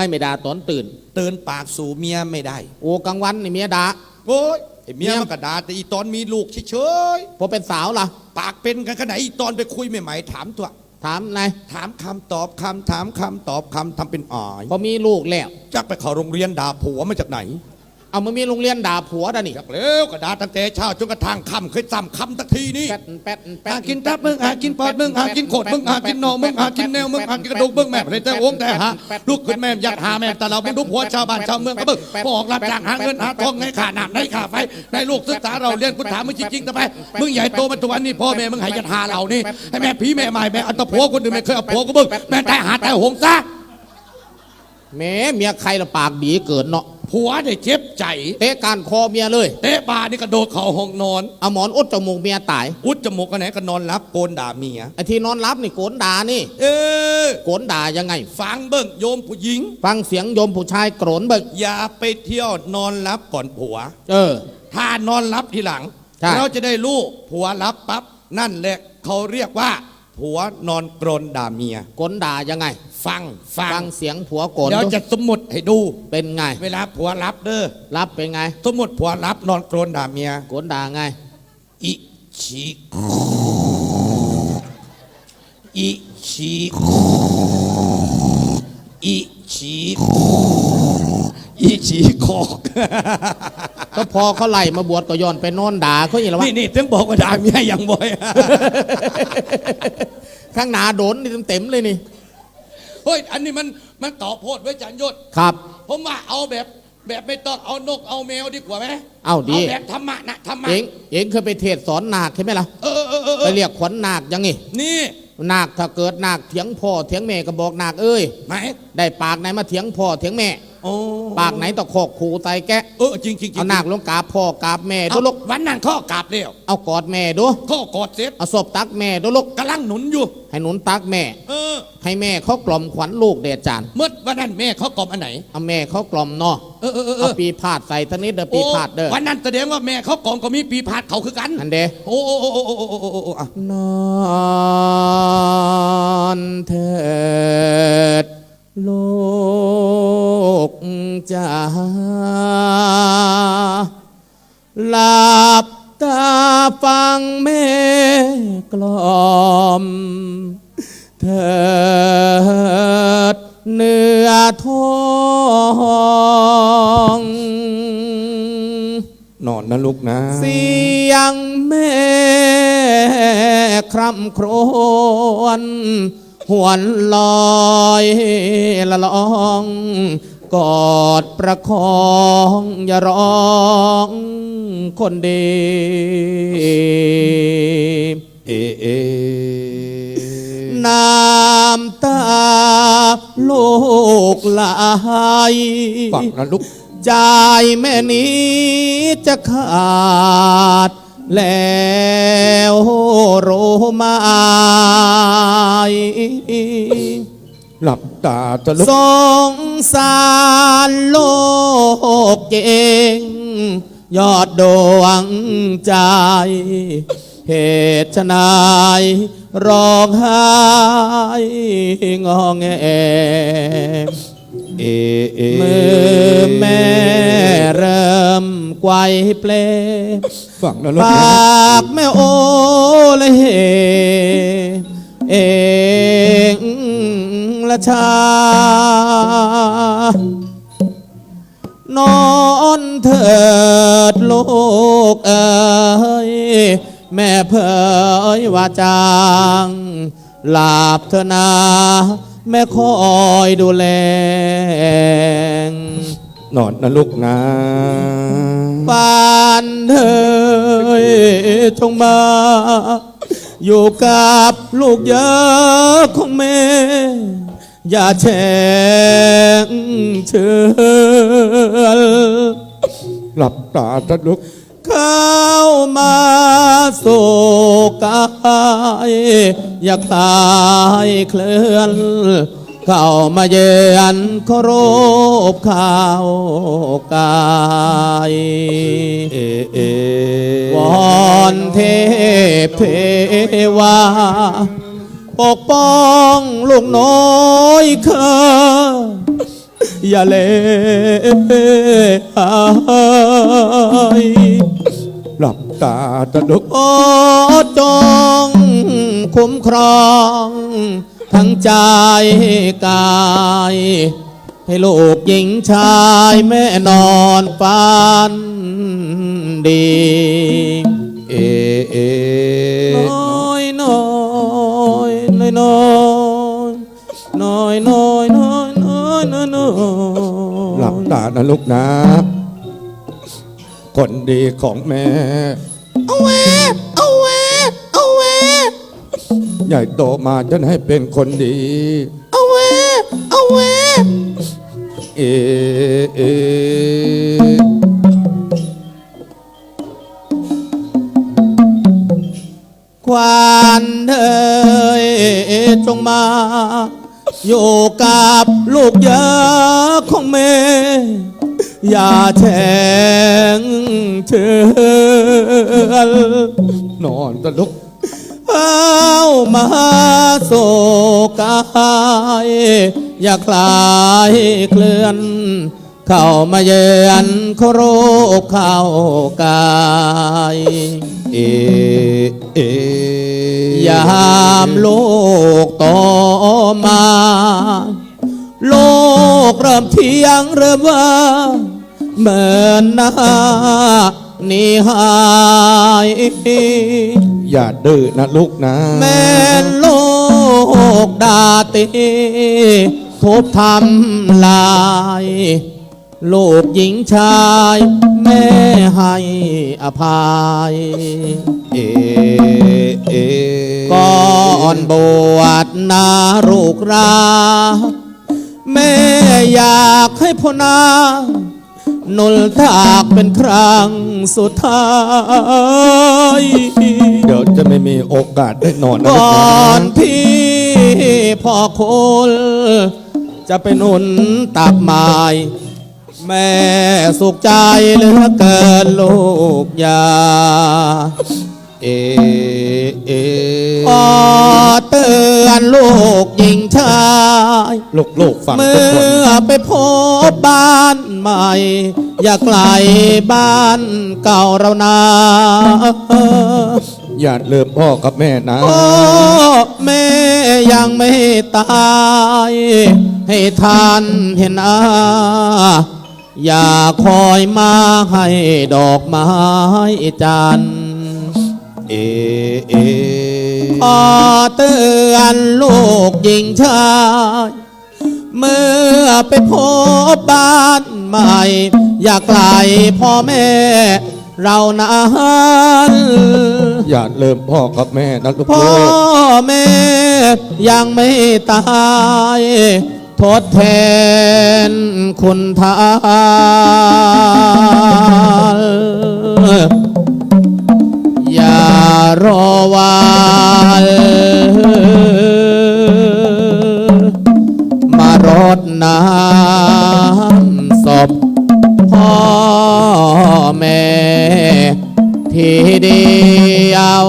ให้ไม่ด่าตอนตื่น ตื่นปากสู่เมียไม่ได้ โอ้กลางวันนี่เมียด่าโอ้ยไอ้เมียเมียมันก็ด่าแต่อีตอนมีลูกเฉยพอเป็นสาวล่ะๆปากเป็นกันขนาดอีตอนไปคุยใหม่ๆถามตัว ถามนายถามคำตอบคำถามคำตอบคำทำเป็นอ่อยพอมีลูกแล้วจักไปเข้าโรงเรียนด่าผัวมาจากไหน เอามึงมีโรงเรียนด่าผัวด่านี่จักเร็วก็ด่าตั้งแต่เช้าจนกระทั่งค่ำเคยซ้ำคำตักทีนี่แป๊ดแป๊ดแป๊ดหากินตับมึงหากินปอดมึงหากินโขดมึงหากินหนอมึงหากินแนวมึงหากินกระดูกมึงแม่เลยแต่โอ้งแต่หาลูกขึ้นแม่ยัดหาแม่แต่เราไม่รู้ผัวชาวบ้านชาวเมืองก็มึงพอออกรับจ้างหาเงินหาทองให้ขาน้ำให้ขาไฟในลูกศึกษาเราเรียนคุณถามมึงจริงๆทำไมมึงใหญ่โตมาทุกวันนี้พ่อแม่มึงหายยัดหาเรานี่ให้แม่ผีแม่ใหม่แม่อันตะผัวคนอื่นไม่เคยเอาผัวก็มึงแม่ตายหาตายหงซะแหมเมียใครละปากดีเกินเนาะ ผัวได้เจ็บใจเตะการคอเมียเลยเตะบานี่กระโดดเข่าห้องนอนเอาหมอนอุดจมูกเมียตาย อุดจมูกกันไหนก็นอนรับโกนด่าเมียไอ้ที่นอนรับนี่โกนด่านี่เออโกนด่ายังไง ฟังเบิ่งโยมผู้หญิง ฟังเสียงโยมผู้ชายโกรนเบิกอย่าไปเที่ยวนอนรับก่อนผัว เออ ถ้านอนรับทีหลัง ใช่ เราจะได้รู้ผัวรับปั๊บนั่นแหละเขาเรียกว่า ผัวนอนกรนด่าเมีย โกนด่ายังไง ฟังฟัฟังงเสียงผัวโกนเดี๋ยวจะสมมุดให้ดู เป็นไง เวลาผัวรับเด้อรับเป็นไง สมมุดผัวรับนอนกรนด่าเมียโกนด่าไงอิชีอิชีอิชีอิชีคอกก็พอเขาไล่มาบวชก็ย้อนไปนอนด่าเขาอย่างละวะนี่นี่ถึงบอกว่าด่าเมียอย่างบ่อยข้างหนาโดนนี่เต็มๆเลยนี่ เฮ้ยอันนี้มันมันต่อโพดไว้จานยศครับ ผมว่าเอาแบบแบบไม่ต้องเอานกเอาแมวดีกว่าไหมเอาดีแบบธรรมะนะธรรมะเองเองเคยไปเทศสอนนาคใช่ไหมล่ะเออเออเออเอไปอเรียกขวัญนาคยังไงนี่นาคถ้าเกิดนาคเถียงพ่อเถียงแม่ก็บอกนาคเอ้ยไหมได้ปากไหนมาเถียงพ่อเถียงแม่โอ้ปากไหนตะคอกขู่ไตแกะเออจริงจริงจริเอางนาคลงกราบพ่อกราบแม่เอาดูลูกวันนั้นข้อกราบแล้วเอากอดแม่ดูข้อกอดเสร็จเอาศพตักแม่ดูลูกกำลังหนุนอยู่ ให้หนุนตักแม่ เออ ให้แม่เขากล่อมขวัญลูกเดชจานเมื่อวันนั้นแม่เขากล่อมอันไหนเอาแม่เขากล่อมเนาะเออเออเออปีพาดใส่ตอนนี้เด้อปีพาดเด้อวันนั้นแสดงว่าแม่เขากล่อมก็มีปีพาดเขาคือกันอันเดโอ้โอ้โอ้โอ้โอ้โอ้โอ้นอนเธอ ทองนอนนะลูกนะ เสียงแม่คร่ำครวญหวนลอยละลองกอดประคองอย่าร้องคนดีเอเอ ลูกไหลฟังนะลูกใจแม่นี้จะขาด แล้วรู้ไหมหลับตาจะลุกสงสารโลกเก่งยอดดวงใจ เหตุไฉนร้องไห้งอแงเอเอมือแม่เริ่มไกวเปลฟังนะลูกปากแม่โอเลยเองละชานอนเถิดลูกเอ๋ย แม่เผยว่าจางหลับเถอะนา แม่คอยดูแลนอนนะลูกนะปานเธยจงมา อยู่กับลูกเยอะของแม่ อย่าแช่งเชือนหลับตาจะลุก เข้ามาสู่กายอย่าคลายเคลื่อน เข้ามาเยือนเคารพข้าวกายเอเอวอนเทพเทวาปกป้องลูกน้อยเคออย่าเลหาย หลับตาตะลุกโอจง คุ้มครอง ทั้งใจกาย ให้ลูกหญิงชายแม่นอนฝันดี เอเอน้อยน้อยน้อยน้อยน้อยน้อยน้อยน้อยน้อยน้อยหลับตานะลูกนะ คนดีของแม่ เอาแวเอาแวเอาแวใหญ่โตมาจนให้เป็นคนดี เอาแวเอาแวเอเอควานเอ้ยจงมา อยู่กับลูกยาของแม่ อย่าแช่งเชือนอนตะลุกเอามาโศกายอย่าคลายเคลื่อน เข้ามาเยือนโคโรคเข้ากายเอเอยามโลกต่อมา โลกเริ่มเที่ยงเริ่มว่า เหมือนหน้านี่หายอย่าดื้อนะลูกนะ แม่นโลกดาตีทุบทำลาย ลูกหญิงชาย แม่ให้อภัย เอเอก่อนบวชนาลูกรา แม่อยากให้พ่อนา นุลทากเป็นครั้งสุดท้ายเดี๋ยวจะไม่มีโอกาสได้นอนนะลูก่กอนะนที่พ่อคน จะไปหนุนตักไม้แม่สุขใจเหลือเกินลูกยา เอเอขอเตือนลูกหญิงชาย ลูกลูกฟังเมื่ทุกคนอไปพบบ้านใหม่ อย่าไกลบ้านเก่าเรานาอย่าลืมพ่อกับแม่นะ โอ้แม่ยังไม่ตาย ให้ท่านเห็นอาอย่าคอยมาให้ดอกไม้จันทร์เอเอ ขอเตือนลูกหญิงชายเมื่อ ไปพบบ้านใหม่ อย่าไกลพ่อแม่ เรานั้นอย่าลืมพ่อกับแม่นะลูกพ่อลูกแม่ ยังไม่ตาย ทดแทนคุณทานอย่ารอวัน ดน้ำศพพ่อแม่ ที่เดียว